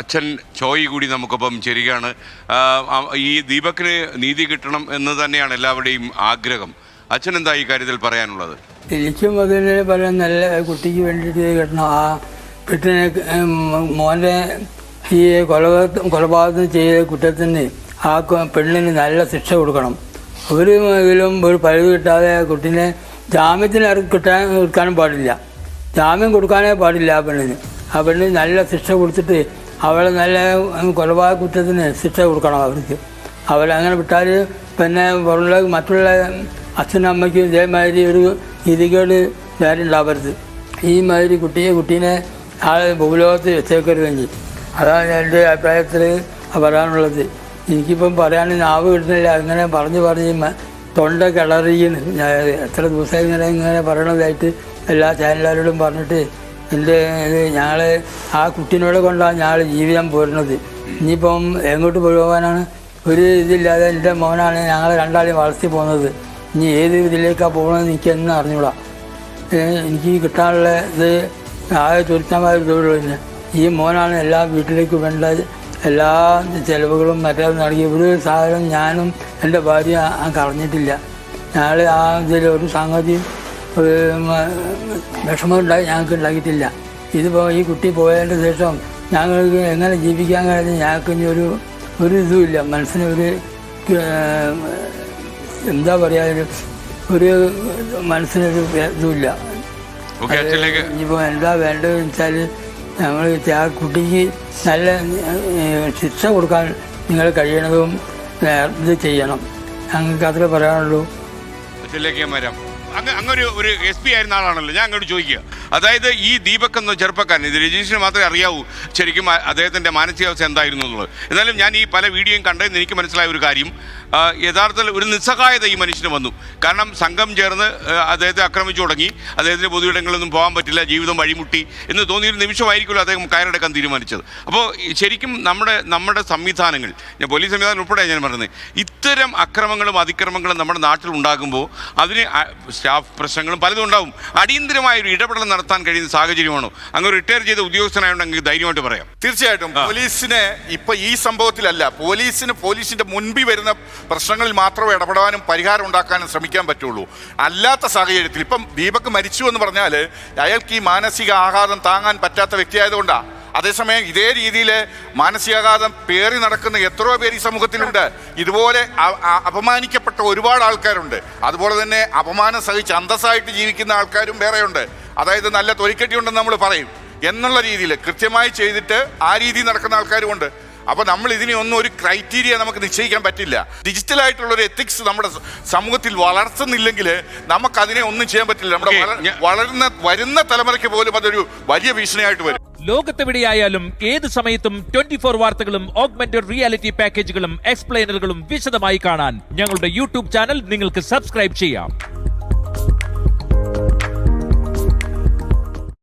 അച്ഛൻ ചോയ് കൂടി നമുക്കൊപ്പം ചേരുകയാണ്. ഈ ദീപക്കിന് നീതി കിട്ടണം എന്ന് തന്നെയാണ് എല്ലാവരുടെയും ആഗ്രഹം. അച്ഛൻ എന്താ ഈ കാര്യത്തിൽ പറയാനുള്ളത്? എനിക്കും അതിന് പറയാൻ നല്ല കുട്ടിക്ക് വേണ്ടിയിട്ട് കിട്ടണം. ആ കുട്ടിനെ മോനെ ഈ കൊലപാതകം കൊലപാതകം ചെയ്ത കുറ്റത്തിന് ആ പെണ്ണിന് നല്ല ശിക്ഷ കൊടുക്കണം. ഒരു ഇതിലും ഒരു പഴുത് കിട്ടാതെ കുട്ടീനെ ജാമ്യത്തിന് കിട്ടാൻ കൊടുക്കാനും പാടില്ല. ജാമ്യം കൊടുക്കാനേ പാടില്ല ആ പെണ്ണിന്. ആ പെണ്ണിന് നല്ല ശിക്ഷ കൊടുത്തിട്ട് അവളെ നല്ല കൊലപാതക കുറ്റത്തിന് ശിക്ഷ കൊടുക്കണം അവർക്ക്. അവരങ്ങനെ വിട്ടാൽ പിന്നെ പുറമുള്ള മറ്റുള്ള അച്ഛനും അമ്മയ്ക്കും ഇതേമാതിരി ഒരു രീതികേട് നേരെ ഉണ്ടാവരുത് ഈ മാതിരി കുട്ടിയെ കുട്ടീനെ ആൾ ഭൂലോകത്ത് വെച്ചേക്കരുതെങ്കിൽ അതാണ് എന്റെ അഭിപ്രായത്തിൽ പറയാനുള്ളത്. എനിക്കിപ്പം പറയാൻ നാവ് കിട്ടുന്നില്ല. അങ്ങനെ പറഞ്ഞ് പറഞ്ഞ് തൊണ്ട കിളറിയുന്നു ഞാൻ എത്ര ദിവസമായി ഇങ്ങനെ ഇങ്ങനെ പറയണതായിട്ട് എല്ലാ ചാനലുകാരോടും പറഞ്ഞിട്ട് എന്റെ ഞാൾ ആ കുട്ടീനോട് കൊണ്ടാണ് ഞങ്ങൾ ജീവിതം പോരുന്നത്. ഇനിയിപ്പം എങ്ങോട്ട് പോകാനാണ്? ഒരു ഇതില്ലാതെ എന്റെ മോനാണ് ഞങ്ങൾ രണ്ടാളെയും വളർത്തി പോകുന്നത്. ഇനി ഏത് ഇതിലേക്കാണ് പോകുന്നത് എനിക്ക് എന്ന് എനിക്ക് കിട്ടാനുള്ള ഇത് ആകെ ചുരുത്തമായ ഇതുള്ളൂ തന്നെ ഈ മോനാണ് എല്ലാ വീട്ടിലേക്ക് വേണ്ട എല്ലാ ചിലവുകളും മറ്റേ നടക്കി ഒരു സാധനം ഞാനും എന്റെ ഭാര്യ കളഞ്ഞിട്ടില്ല. ഞങ്ങൾ ആ ഇതിൽ ഒരു സംഗതി വിഷമം ഉണ്ടായി ഞങ്ങൾക്ക് ഉണ്ടാക്കിയിട്ടില്ല ഇതിപ്പോൾ ഈ കുട്ടി പോയതിന്റെ ശേഷം ഞങ്ങൾക്ക് എങ്ങനെ ജീവിക്കാൻ കഴിഞ്ഞ് ഞങ്ങൾക്ക് ഇനി ഒരു ഒരു ഇതുമില്ല. മനസ്സിന് ഒരു എന്താ പറയുക ഒരു ഒരു മനസ്സിനൊരു ഇതുമില്ല. ഇനിയിപ്പോൾ എന്താ വേണ്ടതെന്ന് വെച്ചാൽ നമ്മൾ ആ കുട്ടിക്ക് നല്ല ശിക്ഷ കൊടുക്കാൻ നിങ്ങൾ കഴിയണതും ഇത് ചെയ്യണം. ഞങ്ങൾക്ക് അത്രേ പറയാനുള്ളൂ. മരം അങ്ങ് അങ്ങൊരു ഒരു എസ് പി ആയിരുന്ന ആളാണല്ലോ. ഞാൻ അങ്ങോട്ട് ചോദിക്കുക. അതായത് ഈ ദീപക് എന്ന ചെറുപ്പക്കാരൻ ഇത് രജീഷിന് മാത്രമേ അറിയാവൂ ശരിക്കും അദ്ദേഹത്തിന്റെ മാനസികാവസ്ഥ എന്തായിരുന്നു എന്നുള്ളത്. എന്നാലും ഞാൻ ഈ പല വീഡിയോയും കണ്ടതെന്ന് എനിക്ക് മനസ്സിലായ ഒരു കാര്യം യഥാർത്ഥത്തിൽ ഒരു നിസ്സഹായത ഈ മനുഷ്യന് വന്നു. കാരണം സംഘം ചേർന്ന് അദ്ദേഹത്തെ ആക്രമിച്ചു തുടങ്ങി. അദ്ദേഹത്തിന് പൊതുയിടങ്ങളിലൊന്നും പോകാൻ പറ്റില്ല ജീവിതം വഴിമുട്ടി എന്ന് തോന്നിയൊരു നിമിഷമായിരിക്കുമല്ലോ അദ്ദേഹം കയറടക്കാൻ തീരുമാനിച്ചത്. അപ്പോൾ ശരിക്കും നമ്മുടെ നമ്മുടെ സംവിധാനങ്ങൾ ഞാൻ പോലീസ് സംവിധാനം ഉൾപ്പെടെ ഞാൻ പറഞ്ഞത് ഇത്തരം അക്രമങ്ങളും അതിക്രമങ്ങളും നമ്മുടെ നാട്ടിൽ ഉണ്ടാകുമ്പോൾ അതിന് സ്റ്റാഫ് പ്രശ്നങ്ങളും പലതും ഉണ്ടാവും. അടിയന്തരമായ ഒരു ഇടപെടൽ നടത്താൻ കഴിയുന്ന സാഹചര്യമാണോ? അങ്ങ് റിട്ടയർ ചെയ്ത ഉദ്യോഗസ്ഥനായോണ്ടെങ്കിൽ ധൈര്യമായിട്ട് പറയാം. തീർച്ചയായിട്ടും പോലീസിന് ഇപ്പൊ ഈ സംഭവത്തിലല്ല പോലീസിന് പോലീസിന്റെ മുൻപിൽ വരുന്ന പ്രശ്നങ്ങളിൽ മാത്രം ഇടപെടാനും പരിഹാരം ഉണ്ടാക്കാനും ശ്രമിക്കാൻ പറ്റുള്ളൂ. അല്ലാത്ത സാഹചര്യത്തിൽ ഇപ്പം ദീപക് മരിച്ചു എന്ന് പറഞ്ഞാൽ അയാൾക്ക് ഈ മാനസിക ആഘാതം താങ്ങാൻ പറ്റാത്ത വ്യക്തിയായതുകൊണ്ടാണ് അതേസമയം ഇതേ രീതിയിൽ മാനസികാഘാതം പേറി നടക്കുന്ന എത്രയോ പേര് ഈ സമൂഹത്തിലുണ്ട്. ഇതുപോലെ അപമാനിക്കപ്പെട്ട ഒരുപാട് ആൾക്കാരുണ്ട്. അതുപോലെ തന്നെ അപമാനം സഹിച്ച് അന്തസ്സായിട്ട് ജീവിക്കുന്ന ആൾക്കാരും വേറെയുണ്ട്. അതായത് നല്ല തൊലിക്കെട്ടി ഉണ്ടെന്ന് നമ്മൾ പറയും. എന്നുള്ള രീതിയിൽ കൃത്യമായി ചെയ്തിട്ട് ആ രീതിയിൽ നടക്കുന്ന ആൾക്കാരുമുണ്ട്. അപ്പോൾ നമ്മൾ ഇതിനെ ഒന്നും ഒരു ക്രൈറ്റീരിയ നമുക്ക് നിശ്ചയിക്കാൻ പറ്റില്ല. ഡിജിറ്റൽ ആയിട്ടുള്ള ഒരു എത്തിക്സ് നമ്മുടെ സമൂഹത്തിൽ വളർത്തുന്നില്ലെങ്കിൽ നമുക്ക് അതിനെ ഒന്നും ചെയ്യാൻ പറ്റില്ല. നമ്മുടെ വളരുന്ന വരുന്ന തലമുറയ്ക്ക് പോലും അതൊരു വലിയ ഭീഷണിയായിട്ട് വരും. ലോകത്തെവിടെയായാലും ഏത് സമയത്തും ട്വന്റി ഫോർ വാർത്തകളും ഓഗ്മെന്റഡ് റിയാലിറ്റി പാക്കേജുകളും എക്സ്പ്ലെയിനറുകളും വിശദമായി കാണാൻ ഞങ്ങളുടെ യൂട്യൂബ് ചാനൽ നിങ്ങൾക്ക് സബ്സ്ക്രൈബ് ചെയ്യാം.